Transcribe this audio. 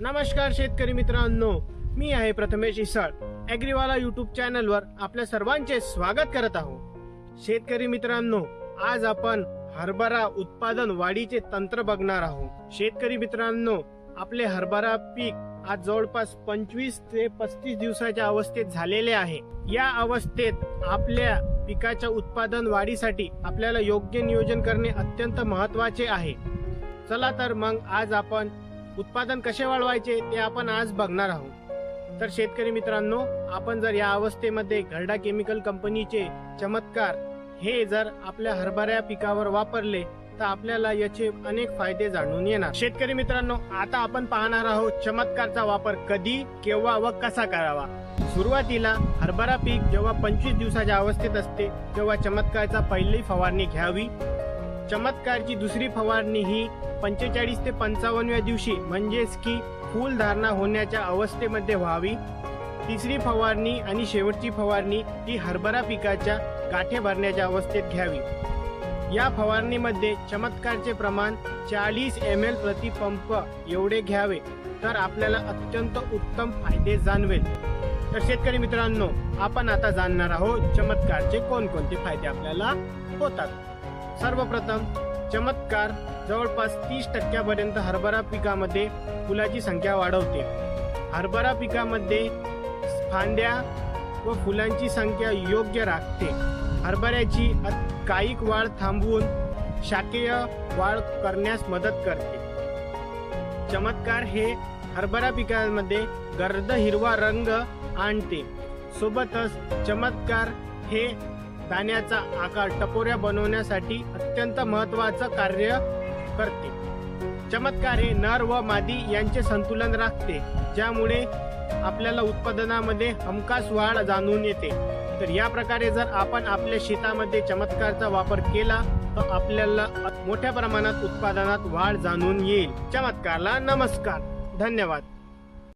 नमस्कार शेतकरी मित्रांनो मी आहे प्रथमेश इसळ. ॲग्रीवाला युट्यूब चॅनलवर आपल्या सर्वांचे स्वागत करत आहोत. शेतकरी मित्रांनो आज आपण हरभरा उत्पादन वाढीचे तंत्र बघणार आहोत. शेतकरी मित्रांनो आपले हरभरा पीक आज जवळपास पंचवीस ते पस्तीस दिवसाच्या अवस्थेत झालेले आहे. या अवस्थेत आपल्या पिकाच्या उत्पादन वाढीसाठी आपल्याला योग्य नियोजन करणे अत्यंत महत्त्वाचे आहे. चला तर मग आज आपण उत्पादन कसे वाढवायचे ते आपण आज बघणार आहोत. तर शेतकरी मित्रांनो आपण जर या अवस्थेमध्ये घरडा केमिकल कंपनीचे चमत्कार हे जर आपल्या हरभऱ्या पिकावर वापरले तर आपल्याला याचे अनेक फायदे जाणून येणार. शेतकरी मित्रांनो आता आपण पाहणार आहोत चमत्कारचा वापर कधी केव्हा व कसा करावा. सुरुवातीला हरभरा पीक जेव्हा पंचवीस दिवसाच्या अवस्थेत असते तेव्हा चमत्कारचा पहिली फवारणी घ्यावी. चमत्कारची दुसरी फवारणी ही पंचेचाळीस ते पंचावन्नव्या दिवशी म्हणजेच की फूल धारणा होण्याच्या अवस्थेमध्ये व्हावी. तिसरी फवारणी आणि शेवटची फवारणी ही हरभरा पिकाच्या गाठे भरण्याच्या अवस्थेत घ्यावी. या फवारणीमध्ये चमत्कारचे प्रमाण चाळीस एम एल प्रतिपंप एवढे घ्यावे तर आपल्याला अत्यंत उत्तम फायदे जाणवेल. तर शेतकरी मित्रांनो आपण आता जाणणार आहोत चमत्कारचे कोणकोणते फायदे आपल्याला होतात. सर्वप्रथम चमत्कार जवळपास तीस टक्क्यापर्यंत हरभरा पिकामध्ये फुलाची संख्या वाढवते. हरभरा पिकामध्ये फांद्या व फुलांची संख्या योग्य राखते. हरभऱ्याची कायिक वाढ थांबवून शाकेय वाढ करण्यास मदत करते. चमत्कार हे हरभरा पिकामध्ये गर्द हिरवा रंग आणते. सोबतच चमत्कार हे दाण्याचा आकार टपोऱ्या बनवण्यासाठी अत्यंत महत्वाचं कार्य करते. चमत्कार हे नर व मादी यांचे संतुलन राखते ज्यामुळे आपल्याला उत्पादनामध्ये हमखास वाढ जाणून येते. तर या प्रकारे जर आपण आपल्या शेतामध्ये चमत्कारचा वापर केला तर आपल्याला मोठ्या प्रमाणात उत्पादनात वाढ जाणून येईल. चमत्कारला नमस्कार. धन्यवाद.